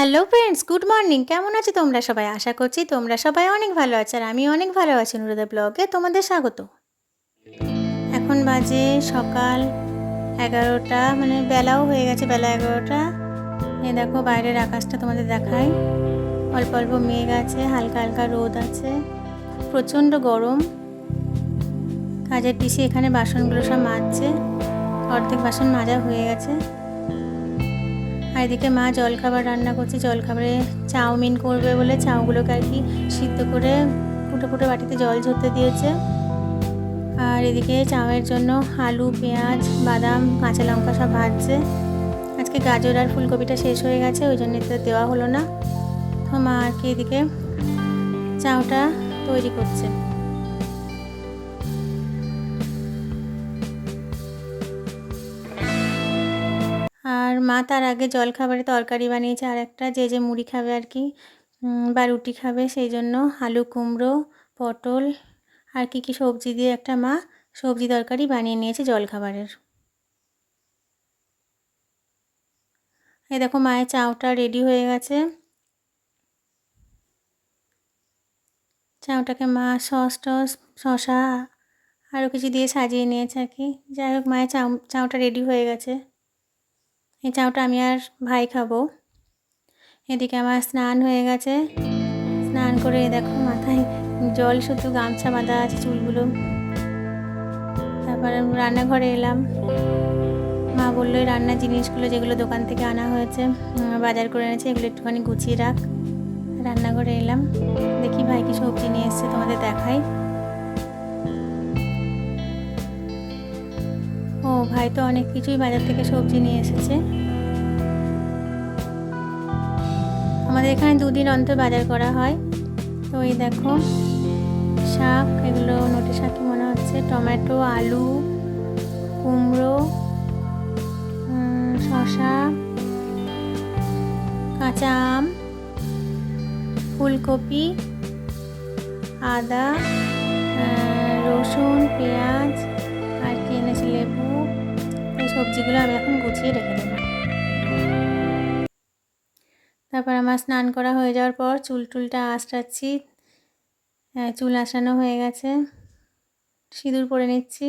Hello friends good morning কেমন আছো তোমরা সবাই? আশা করছি তোমরা সবাই অনেক ভালো আছো আর আমি অনেক ভালো আছি নুরুদা ব্লগে তোমাদের স্বাগত। এখন বাজে সকাল এগারোটা মানে বেলাও হয়ে গেছে বেলা এগারোটা। এ দেখো বাইরের আকাশটা তোমাদের দেখাই। অল্প অল্প মেঘ আছে, হালকা হালকা রোদ আছে, প্রচণ্ড গরম। কাজের পিসি এখানে বাসনগুলো সব মাজছে, অর্ধেক বাসন মাজা হয়ে গেছে। আর এদিকে মা জলখাবার রান্না করছে, জলখাবারে চাউমিন করবে বলে চাউগুলোকে আর কি সিদ্ধ করে ফুটো ফুটো বাটিতে জল ঝরতে দিয়েছে। আর এদিকে চাউয়ের জন্য আলু, পেঁয়াজ, বাদাম, কাঁচা লঙ্কা সব ভাজছে। আজকে গাজর আর ফুলকপিটা শেষ হয়ে গেছে, ওই জন্য দেওয়া হলো না। তো মা আর কি এদিকে চাউটা তৈরি করছে। আর মা তার আগে জলখাবারে তরকারি বানিয়েছে আর একটা, যে যে মুড়ি খাবে আর কি বা রুটি খাবে, সেই জন্য আলু কুমড়ো, পটল আর কি কি সবজি দিয়ে একটা মা সবজি তরকারি বানিয়ে নিয়েছে জলখাবারের। এই দেখো মায়ের চাউটা রেডি হয়ে গেছে। চাউটাকে মা সস টস শশা আরও কিছু দিয়ে সাজিয়ে নিয়েছে আর কি। যাই হোক, মায়ের চাউ, চাউটা রেডি হয়ে গেছে। এই চাউটা আমি আর ভাই খাব। এদিকে আমার স্নান হয়ে গেছে। স্নান করে দেখো মাথায় জল, শুধু গামছা বাঁধা আছে চুলগুলো। তারপর রান্নাঘরে এলাম। মা বলল, এই রান্নার জিনিসগুলো যেগুলো দোকান থেকে আনা হয়েছে বাজার করে এনেছে, এগুলো একটুখানি গুছিয়ে রাখ। রান্নাঘরে এলাম। দেখি ভাই কি সবজি নিয়ে এসছে তোমাদের দেখাই। ও ভাই তো অনেক কিছুই বাজার থেকে সবজি নিয়ে এসেছে। আমাদের এখানে দুদিন অন্তর বাজার করা হয়। তো এই দেখো, শাক, এগুলো নোটে শাকই মনে হচ্ছে, টমেটো, আলু, কুমড়ো শসা, কাঁচা আম, ফুলকপি, আদা রসুন, পেঁয়াজ আর লেবু, এই সবজিগুলো আমি এখন গুছিয়ে রেখে দেবো। তারপর আমার স্নান করা হয়ে যাওয়ার পর চুল টুলটা আঁচড়াচ্ছি। চুল আসানো হয়ে গেছে। সিঁদুর পরে নিচ্ছি।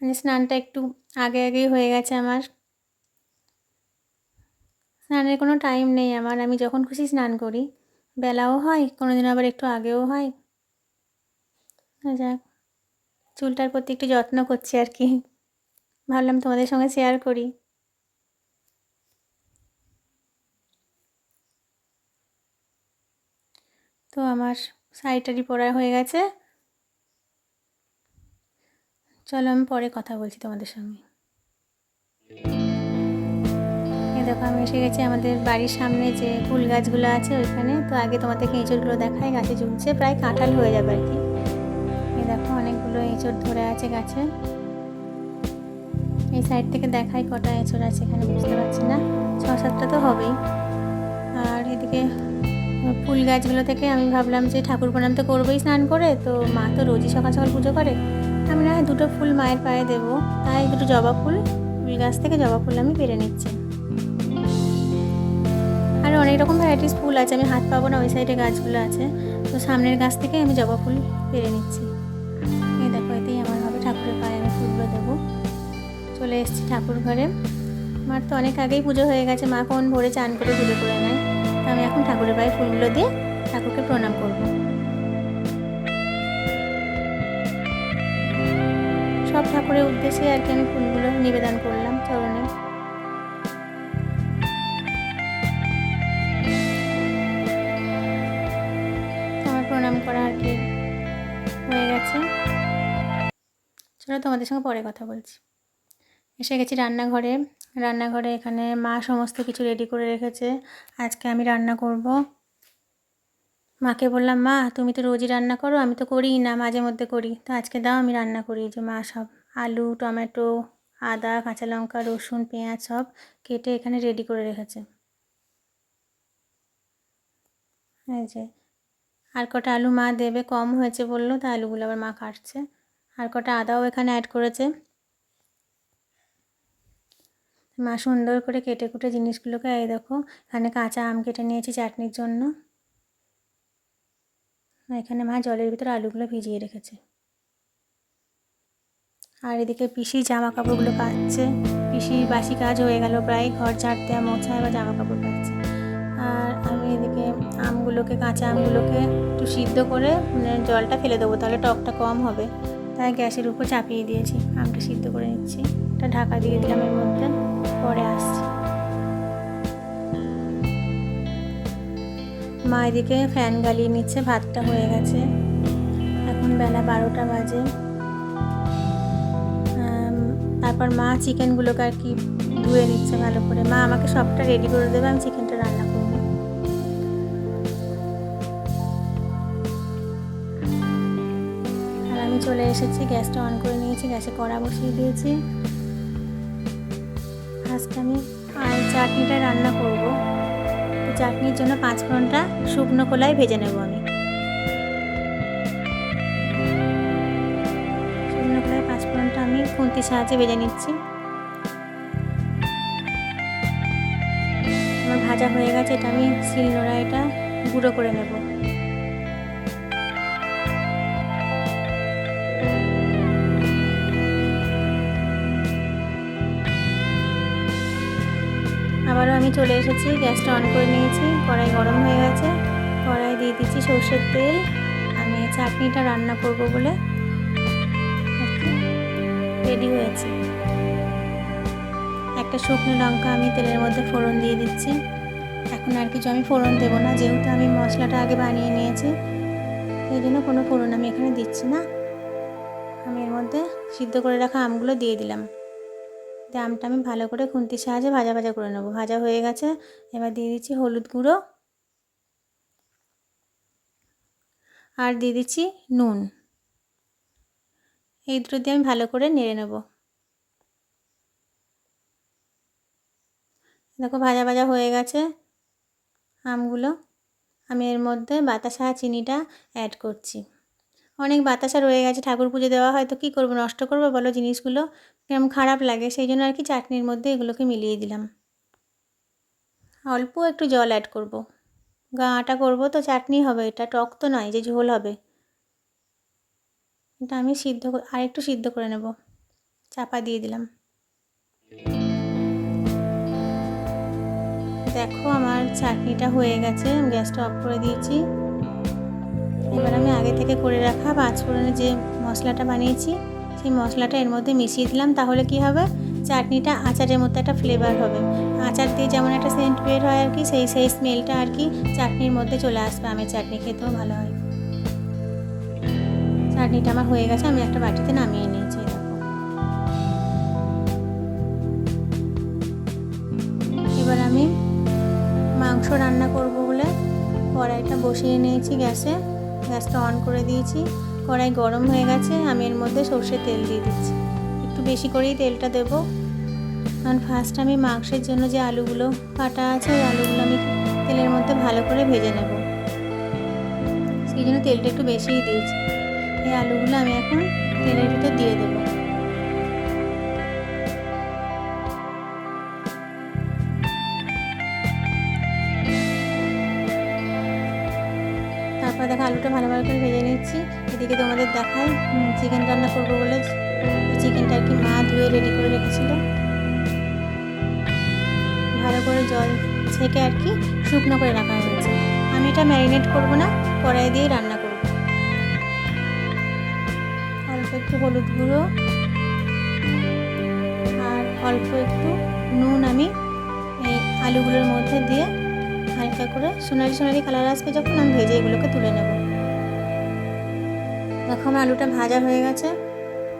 মানে স্নানটা একটু আগে আগেই হয়ে গেছে আমার। স্নানের কোনো টাইম নেই আমার। আমি যখন খুশি স্নান করি। বেলাও হয় কোনো দিন আবার একটু আগেও হয়। যাক, চুলটার প্রতি একটু যত্ন করছি আর কি। ভাবলাম তোমাদের সঙ্গে শেয়ার করি। তো আমার শাড়িটারি পরা হয়ে গেছে। চলো আমি পরে কথা বলছি তোমাদের সঙ্গে। দেখো আমি এসে গেছি আমাদের বাড়ির সামনে যে ফুল গাছগুলো আছে ওইখানে। তো আগে তোমাদেরকে এঁচড়গুলো দেখায় গাছে ঝুলছে, প্রায় কাঁঠাল হয়ে যাবে আর কি। দেখো, অনেকগুলো এঁচড় ধরে আছে গাছে। এই সাইড থেকে দেখাই কটা এঁচড় আছে এখানে, বুঝতে পারছি না। ছ সাতটা তো হবেই। আর এদিকে ফুল গাছগুলো থেকে আমি ভাবলাম যে ঠাকুর প্রণাম তো করবোই স্নান করে, তো মা তো রোজই সকাল সকাল পুজো করে। আমি না দুটো ফুল মায়ের পায়ে দেবো, তাই দুটো জবা ফুল ফুল গাছ থেকে জবা ফুল আমি পেরে নিচ্ছি। আর অনেক রকম ভ্যারাইটিস ফুল আছে। আমি হাত পাবো না, ওই সাইডে গাছগুলো আছে। তো সামনের গাছ থেকে আমি জবা ফুল পেরে নিচ্ছি। এই দেখো, এতেই আমার হবে ঠাকুরের পায়ে আমি ফুলগুলো দেবো। চলে এসেছি ঠাকুর ঘরে। আমার তো অনেক আগেই পুজো হয়ে গেছে। মা কোন ভোরে চান করে পুজো করে নেয়। তো আমি এখন ঠাকুরের পায়ে ফুলগুলো দিয়ে ঠাকুরকে প্রণাম করব। সব ঠাকুরের উদ্দেশ্যে আর কি আমি ফুলগুলো নিবেদন করলাম। চরণে চলো তোমাদের সঙ্গে পরে কথা বলছি। এসে গেছি রান্নাঘরে। রান্নাঘরে এখানে মা সমস্ত কিছু রেডি করে রেখেছে। আজকে আমি রান্না করব। মাকে বললাম, মা, তুমি তো রোজই রান্না করো, আমি তো করিই না, মাঝে মধ্যে করি। তো আজকে দাও, আমি রান্না করি। যে মা সব আলু, টমেটো, আদা, কাঁচা লঙ্কা, রসুন, পেঁয়াজ সব কেটে এখানে রেডি করে রেখেছে। এই যে, আর কটা আলু মা দেবে, কম হয়েছে বলল, তা আলুগুলো আবার মা কাটছে। আর কটা আদাও এখানে অ্যাড করেছে। মা সুন্দর করে কেটে কুটে জিনিসগুলোকে, এই দেখো, এখানে কাঁচা আম কেটে নিয়েছি চাটনির জন্য। এখানে মা জলের ভিতরে আলুগুলো ভিজিয়ে রেখেছে। আর এদিকে পিসি জামা কাপড়গুলো পাচ্ছে পিসি বাসি কাজ হয়ে গেল প্রায়, ঘর ঝাড় দেওয়া মোছা, এবার জামা কাপড় পাচ্ছে আর আমি এদিকে আমগুলোকে, কাঁচা আমগুলোকে একটু সিদ্ধ করে মানে জলটা ফেলে দেবো, তাহলে টকটা কম হবে। তাই গ্যাসের উপর চাপিয়ে দিয়েছি। আমটা সিদ্ধ করে নিচ্ছি। একটা ঢাকা দিয়ে দিলাম এর মধ্যে। পরে আসছি। মা এদিকে ফ্যান গালিয়ে নিচ্ছে, ভাতটা হয়ে গেছে। এখন বেলা বারোটা বাজে। তারপর মা চিকেনগুলোকে আর কি ধুয়ে নিচ্ছে ভালো করে। মা আমাকে সবটা রেডি করে দেবে, আমি চিকেনটা চলে এসেছি, গ্যাসটা অন করে নিয়েছি, গ্যাসে কড়া বসিয়ে দিয়েছি। আজকে আমি আর চাটনিটা রান্না করব। তো চাটনির জন্য পাঁচ ফোড়নটা শুকনো কলাই ভেজে নেব আমি। শুকনো কলাই পাঁচ ফোড়নটা আমি খুন্তির সাহায্যে ভেজে নিচ্ছি। আমার ভাজা হয়ে গেছে, এটা আমি শিল নোড়া এটা গুঁড়ো করে নেব। আবারও আমি চলে এসেছি, গ্যাসটা অন করে নিয়েছি, কড়াই গরম হয়ে গেছে। কড়াই দিয়ে দিচ্ছি সর্ষের তেল, আমি চাটনিটা রান্না করব বলে। রেডি হয়েছে। একটা শুকনো লঙ্কা আমি তেলের মধ্যে ফোড়ন দিয়ে দিচ্ছি। এখন আর কিছু আমি ফোড়ন দেবো না, যেহেতু আমি মশলাটা আগে বানিয়ে নিয়েছি, এই জন্য কোনো ফোড়ন আমি এখানে দিচ্ছি না। আমি এর মধ্যে সিদ্ধ করে রাখা আমগুলো দিয়ে দিলাম। আমটা আমি ভালো করে খুন্তির সাহায্যে ভাজা ভাজা করে নেব। ভাজা হয়ে গেছে, এবার দিয়ে দিচ্ছি হলুদ গুঁড়ো আর দিয়ে দিচ্ছি নুন। এই দুটো দিয়ে আমি ভালো করে নেড়ে নেব। দেখো ভাজা ভাজা হয়ে গেছে আমগুলো। আমি এর মধ্যে বাতাসা চিনিটা অ্যাড করছি। অনেক বাতাসা রয়ে গেছে, ঠাকুর পুজো দেওয়া হয়, তো কী করব? নষ্ট করব? বলো জিনিসগুলো। কেমন খারাপ লাগে, সেই জন্য আর কি চাটনির মধ্যে এগুলোকে মিলিয়ে দিলাম। অল্প একটু জল অ্যাড করব। গাঁটা করব তো চাটনি হবে এটা, টক তো নয় যে ঝোল হবে। এটা আমি সিদ্ধ আর একটু সিদ্ধ করে নেব। চাপা দিয়ে দিলাম। দেখো আমার চাটনিটা হয়ে গেছে গ্যাসটা অফ করে দিয়েছি। এবার আমি আগে থেকে করে রাখা পাঁচফোড়নের যে মশলাটা বানিয়েছি, সেই মশলাটা এর মধ্যে মিশিয়ে দিলাম, তাহলে কি হবে? চাটনিটা আচারের মধ্যে একটা ফ্লেভার হবে। আচার দিয়ে যেমন একটা সেন্ট বের হয় আর কি, সেই সেই স্মেলটা আর কি চাটনির মধ্যে চলে আসবে। আমের চাটনি খেতেও ভালো হয়। চাটনিটা আমার হয়ে গেছে, আমি একটা বাটিতে নামিয়ে নিয়েছি এবার আমি মাংস রান্না করব বলে কড়াইটা বসিয়ে নিয়েছি গ্যাসে। গ্যাসটা অন করে দিয়েছি। কড়াই গরম হয়ে গেছে, আমি এর মধ্যে সর্ষের তেল দিয়ে দিচ্ছি। একটু বেশি করেই তেলটা দেব। কারণ ফার্স্ট আমি মাংসের জন্য যে আলুগুলো কাটা আছে, ওই আলুগুলো আমি তেলের মধ্যে ভালো করে ভেজে নেব। সেই জন্য তেলটা একটু বেশিই দিয়েছি। এই আলুগুলো আমি এখন তেলের ভিতর দিয়ে দেবো। তারপর দেখো আলুটা ভালো ভালো করে ভেজে নিচ্ছি। এদিকে তোমাদের দেখাই চিকেন রান্না করব বলে। চিকেনটা আর কি মা ধুয়ে রেডি করে রেখেছিল। ভালো করে জল ছেঁকে আর কি শুকনো করে রাখা হয়েছে। আমি এটা ম্যারিনেট করব না কড়াই দিয়েই রান্না করব। অল্প একটু হলুদ গুঁড়ো। আর অল্প একটু নুন আমি এই আলুগুলোর মধ্যে দিয়ে হালকা করে সোনালি সোনালি কালার আসবে যখন আমি ভেজে এগুলোকে তুলে নেব। দেখো আমার আলুটা ভাজা হয়ে গেছে,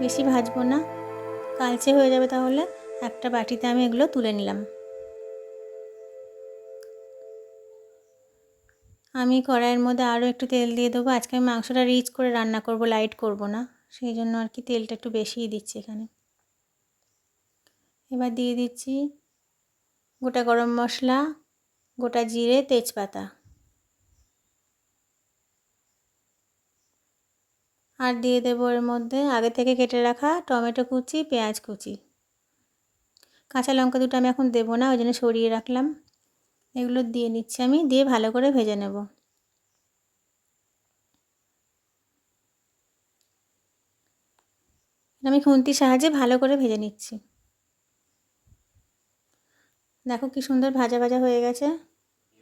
বেশি ভাজবো না। কালচে হয়ে যাবে তাহলে একটা বাটিতে আমি এগুলো তুলে নিলাম। আমি কড়াইয়ের মধ্যে আরও একটু তেল দিয়ে দেবো। আজকে আমি মাংসটা রিচ করে রান্না করব, লাইট করব না। সেই জন্য আর কি তেলটা একটু বেশিই দিচ্ছি এখানে। এবার দিয়ে দিচ্ছি গোটা গরম মশলা গোটা জিরে তেজপাতা। আর দিয়ে দেবো এর মধ্যে আগে থেকে কেটে রাখা টমেটো কুচি, পেঁয়াজ কুচি। কাঁচা লঙ্কা দুটো আমি এখন দেবো না, ওই জন্য সরিয়ে রাখলাম। এগুলো দিয়ে নিচ্ছি আমি, দিয়ে ভালো করে ভেজে নেব। আমি খুন্তির সাহায্যে ভালো করে ভেজে নিচ্ছি। দেখো কি সুন্দর ভাজা ভাজা হয়ে গেছে।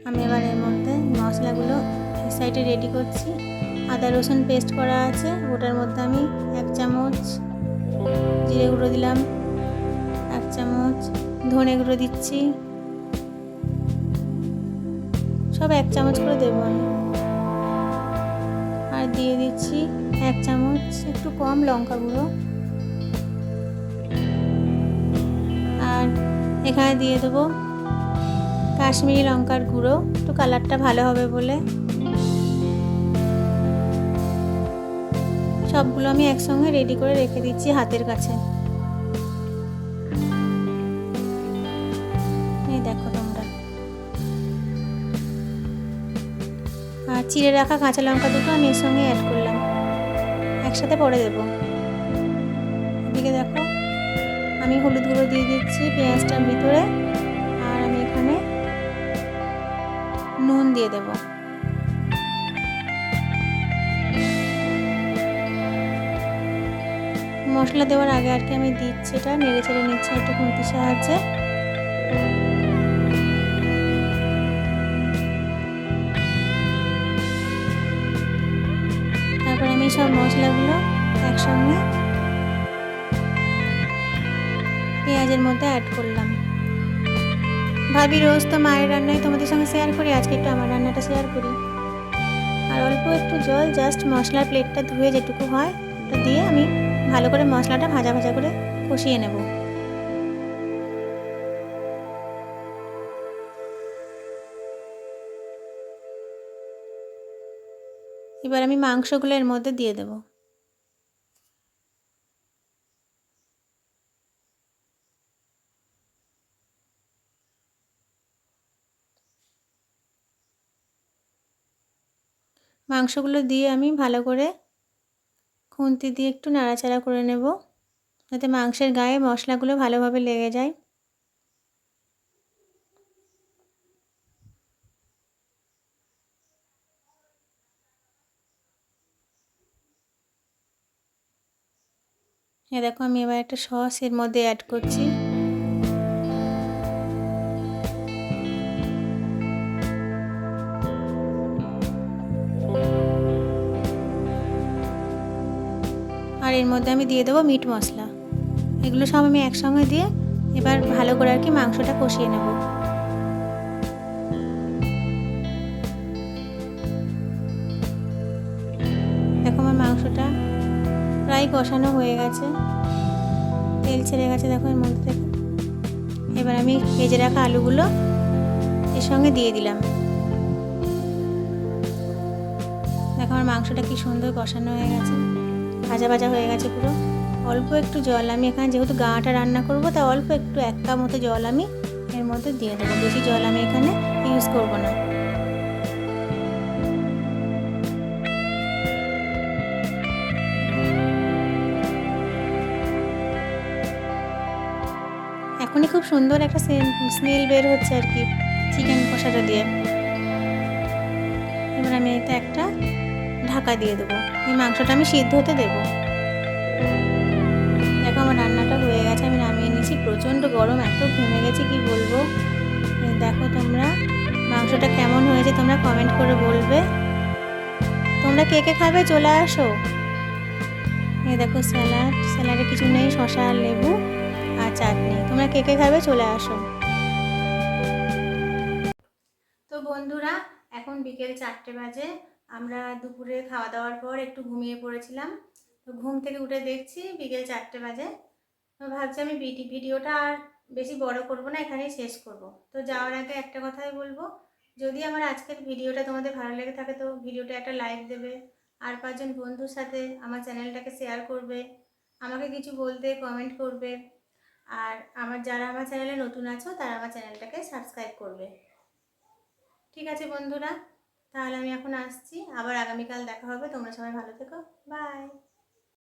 আমি এবার এর মধ্যে মশলাগুলো এক সাইডে রেডি করছি। আদা রসুন পেস্ট করা আছে। ওটার মধ্যে আমি এক চামচ জিরে গুঁড়ো দিলাম। এক চামচ ধনে গুঁড়ো দিচ্ছি। সব এক চামচ করে দেবো আমি। আর দিয়ে দিচ্ছি এক চামচ একটু কম লঙ্কা গুঁড়ো। এখানে দিয়ে দেবো কাশ্মীরি লঙ্কার গুঁড়ো। একটু কালারটা ভালো হবে বলে। সবগুলো আমি একসঙ্গে রেডি করে রেখে দিচ্ছি হাতের কাছে। এই দেখো তোমরা। আর চিড়ে রাখা কাঁচা লঙ্কা দুটো আমি এর সঙ্গে অ্যাড করলাম। একসাথে পরে দেবো। এদিকে দেখো আমি হলুদ গুঁড়ো দিয়ে দিচ্ছি পেঁয়াজটার ভিতরে আর আমি এখানে নুন দিয়ে দেব। মশলা দেওয়ার আগে আর কি আমি দিচ্ছি এটা, নেড়ে চেড়ে নিচ্ছি একটু খুন্তির সাহায্যে। তারপর আমি সব মশলাগুলো একসঙ্গে পেঁয়াজের মধ্যে অ্যাড করলাম। ভাবি, রোজ তো মায়ের রান্নায় তোমাদের সঙ্গে শেয়ার করি, আজকে একটু আমার রান্নাটা শেয়ার করি। আর অল্প একটু জল জাস্ট মশলার প্লেটটা ধুয়ে যেটুকু হয়, ওটা দিয়ে আমি ভালো করে মশলাটা ভাজা ভাজা করে কষিয়ে নেব। এবার আমি মাংসগুলো এর মধ্যে দিয়ে দেবো। মাংসগুলো দিয়ে আমি ভালো করে খুন্তি দিয়ে একটু নাড়াচাড়া করে নেব, যাতে মাংসের গায়ে মশলাগুলো ভালোভাবে লেগে যায়। দেখো আমি এবার একটা সস এর মধ্যে অ্যাড করছি। এর মধ্যে আমি দিয়ে দেবো মিট মশলা। এগুলো সব আমি একসঙ্গে দিয়ে এবার ভালো করে আর কি মাংসটা কষিয়ে নেব। দেখো আমার মাংসটা প্রায় কষানো হয়ে গেছে। তেল ছেড়ে গেছে দেখো এর মধ্যে। থেকে এবার আমি ভেজে রাখা আলুগুলো এর সঙ্গে দিয়ে দিলাম। দেখো আমার মাংসটা কি সুন্দর কষানো হয়ে গেছে। ভাজা ভাজা হয়ে গেছে পুরো। অল্প একটু জল, আমি এখানে যেহেতু গাঁটা রান্না করব, তা অল্প একটু এক কাপ মতো জল আমি এর মধ্যে দিয়ে দেবো। বেশি জল আমি এখানে ইউজ করব না। এখনই খুব সুন্দর একটা স্মেল বের হচ্ছে আর কি চিকেন কষাটা দিয়ে। এবার আমি এতে একটা ঢাকা দিয়ে দেবো। এই মাংসটা আমি সিদ্ধ হতে দেবো। দেখো আমার রান্নাটা হয়ে গেছে, আমি নামিয়ে নিয়েছি। প্রচণ্ড গরম, এত ঘেমে গেছে কি বলব? দেখো তোমরা, মাংসটা কেমন হয়েছে তোমরা কমেন্ট করে বলবে। তোমরা কে কে খাবে চলে আসো। এই দেখো স্যালাড, স্যালাডে কিছু নেই শশা আর লেবু আর চাটনি। তোমরা কে কে খাবে চলে আসো। তো বন্ধুরা, এখন বিকেল চারটে বাজে। আমরা দুপুরে খাওয়া দাওয়ার পর একটু ঘুমিয়ে পড়েছিলাম। তো ঘুম থেকে উঠে দেখছি বিকেল চারটে বাজে। তো ভাবছি আমি ভিডিওটা আর বেশি বড় করব না, এখানেই শেষ করব। তো যাওয়ার আগে একটা কথাই বলব, যদি আমার আজকের ভিডিওটা তোমাদের ভালো লেগে থাকে তো ভিডিওটা একটা লাইক দেবে, আর পাঁচজন বন্ধুর সাথে আমার চ্যানেলটাকে শেয়ার করবে, আমাকে কিছু বলতে কমেন্ট করবে, আর আমার যারা আমার চ্যানেলে নতুন আছো তারা আমার চ্যানেলটাকে সাবস্ক্রাইব করবে। ঠিক আছে বন্ধুরা? তাহলে আমি এখন আসছি আবার আগামীকাল দেখা হবে তোমরা সবাই ভালো থেকো বাই